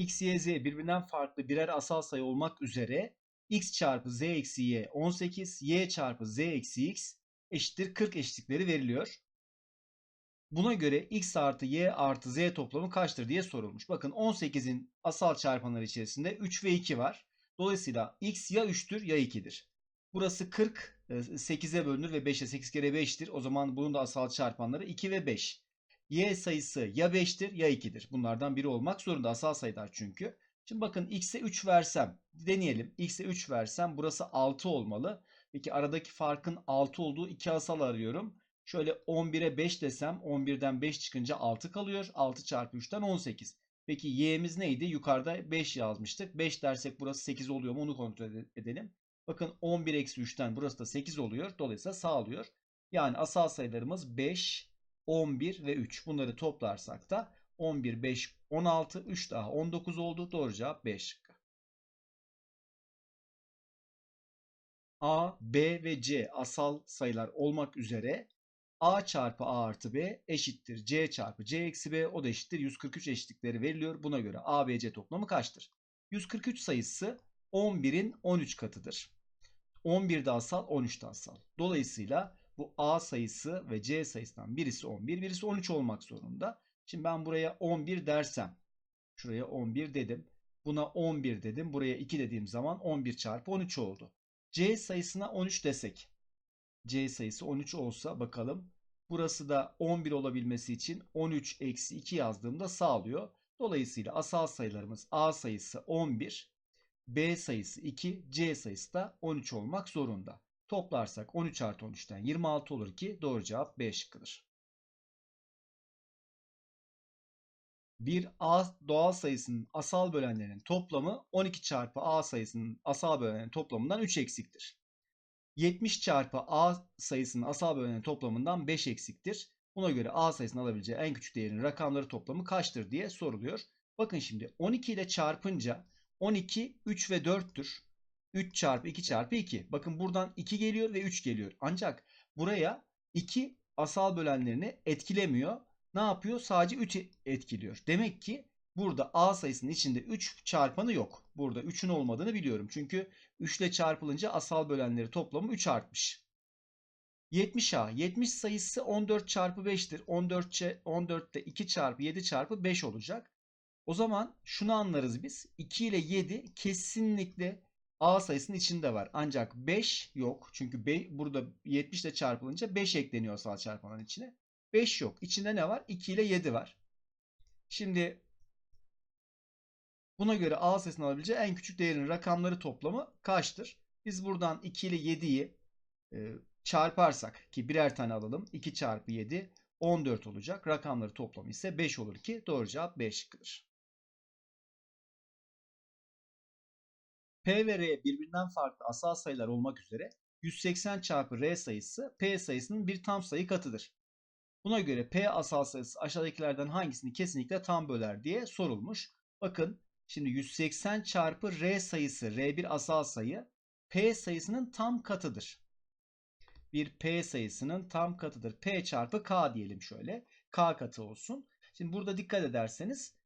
x, y, z birbirinden farklı birer asal sayı olmak üzere x çarpı z eksi y 18, y çarpı z eksi x eşittir 40 eşitlikleri veriliyor. Buna göre x artı y artı z toplamı kaçtır diye sorulmuş. Bakın 18'in asal çarpanları içerisinde 3 ve 2 var. Dolayısıyla x ya 3'tür ya 2'dir. Burası 40 8'e bölünür ve 5'e 8 kere 5'tir. O zaman bunun da asal çarpanları 2 ve 5. Y sayısı ya 5'tir ya 2'dir. Bunlardan biri olmak zorunda asal sayılar çünkü. Şimdi bakın x'e 3 versem deneyelim. x'e 3 versem burası 6 olmalı. Peki aradaki farkın 6 olduğu iki asal arıyorum. Şöyle 11'e 5 desem 11'den 5 çıkınca 6 kalıyor. 6 çarpı 3'ten 18. Peki y'miz neydi? Yukarıda 5 yazmıştık. 5 dersek burası 8 oluyor mu onu kontrol edelim. Bakın 11 eksi 3'ten burası da 8 oluyor. Dolayısıyla sağlıyor. Yani asal sayılarımız 5, 11 ve 3. Bunları toplarsak da 11, 5, 16, 3 daha 19 oldu. Doğru cevap 5 şıkkı. A, B ve C asal sayılar olmak üzere A çarpı A artı B eşittir C çarpı C eksi B o da eşittir 143 eşitlikleri veriliyor. Buna göre A, B, C toplamı kaçtır? 143 sayısı 11'in 13 katıdır. 11'de asal 13'de asal. Dolayısıyla bu A sayısı ve C sayısından birisi 11 birisi 13 olmak zorunda. Şimdi ben buraya 11 dersem şuraya 11 dedim. Buna 11 dedim. Buraya 2 dediğim zaman 11 çarpı 13 oldu. C sayısına 13 desek. C sayısı 13 olsa bakalım. Burası da 11 olabilmesi için 13 eksi 2 yazdığımda sağlıyor. Dolayısıyla asal sayılarımız A sayısı 11, B sayısı 2, C sayısı da 13 olmak zorunda. Toplarsak 13 artı 13'ten 26 olur ki doğru cevap B şıkkıdır. Bir A doğal sayısının asal bölenlerinin toplamı 12 çarpı A sayısının asal bölenlerinin toplamından 3 eksiktir. 70 çarpı A sayısının asal bölenlerinin toplamından 5 eksiktir. Buna göre A sayısının alabileceği en küçük değerin rakamları toplamı kaçtır diye soruluyor. Bakın şimdi 12 ile çarpınca 12 3 ve 4'tür. 3 çarpı 2 çarpı 2. Bakın buradan 2 geliyor ve 3 geliyor. Ancak buraya 2 asal bölenlerini etkilemiyor. Ne yapıyor? Sadece 3 etkiliyor. Demek ki burada A sayısının içinde 3 çarpanı yok. Burada 3'ün olmadığını biliyorum. Çünkü 3 ile çarpılınca asal bölenleri toplamı 3 artmış. 70A. 70 sayısı 14 çarpı 5'tir. 14, 14'te 2 çarpı 7 çarpı 5 olacak. O zaman şunu anlarız biz. 2 ile 7 kesinlikle A sayısının içinde var. Ancak 5 yok. Çünkü be, burada 70 ile çarpılınca 5 ekleniyor asal çarpanın içine. 5 yok. İçinde ne var? 2 ile 7 var. Şimdi buna göre A sayısının alabileceği en küçük değerin rakamları toplamı kaçtır? Biz buradan 2 ile 7'yi e, çarparsak ki birer tane alalım. 2 çarpı 7 14 olacak. Rakamları toplamı ise 5 olur ki doğru cevap B şıkkıdır. P ve R birbirinden farklı asal sayılar olmak üzere 180 çarpı R sayısı P sayısının bir tam sayı katıdır. Buna göre P asal sayısı aşağıdakilerden hangisini kesinlikle tam böler diye sorulmuş. Bakın şimdi 180 çarpı R sayısı R bir asal sayı P sayısının tam katıdır. Bir P sayısının tam katıdır. P çarpı K diyelim şöyle. K katı olsun. Şimdi burada dikkat ederseniz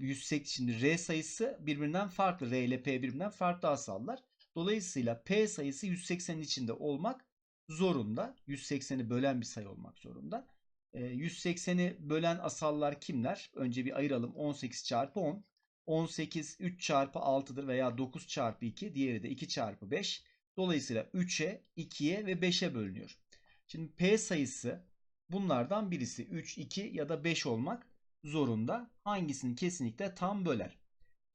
180 şimdi R sayısı birbirinden farklı. R ile P birbirinden farklı asallar. Dolayısıyla P sayısı 180'in içinde olmak zorunda. 180'i bölen bir sayı olmak zorunda. 180'i bölen asallar kimler? Önce bir ayıralım. 18 çarpı 10. 18 3 çarpı 6'dır veya 9 çarpı 2. Diğeri de 2 çarpı 5. Dolayısıyla 3'e, 2'ye ve 5'e bölünüyor. Şimdi P sayısı bunlardan birisi 3, 2 ya da 5 olmak zorunda. Hangisini kesinlikle tam böler.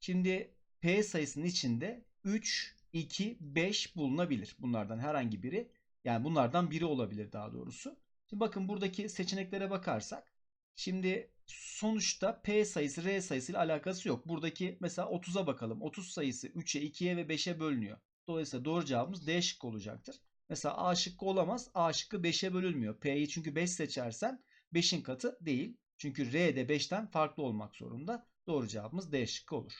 Şimdi P sayısının içinde 3, 2, 5 bulunabilir. Bunlardan herhangi biri yani bunlardan biri olabilir daha doğrusu. Şimdi bakın buradaki seçeneklere bakarsak şimdi sonuçta P sayısı R sayısı ile alakası yok. Buradaki mesela 30'a bakalım. 30 sayısı 3'e, 2'ye ve 5'e bölünüyor. Dolayısıyla doğru cevabımız D şıkkı olacaktır. Mesela A şıkkı olamaz. A şıkkı 5'e bölünmüyor. P'yi çünkü 5 seçersen 5'in katı değil. Çünkü R de 5'ten farklı olmak zorunda. Doğru cevabımız D şıkkı olur.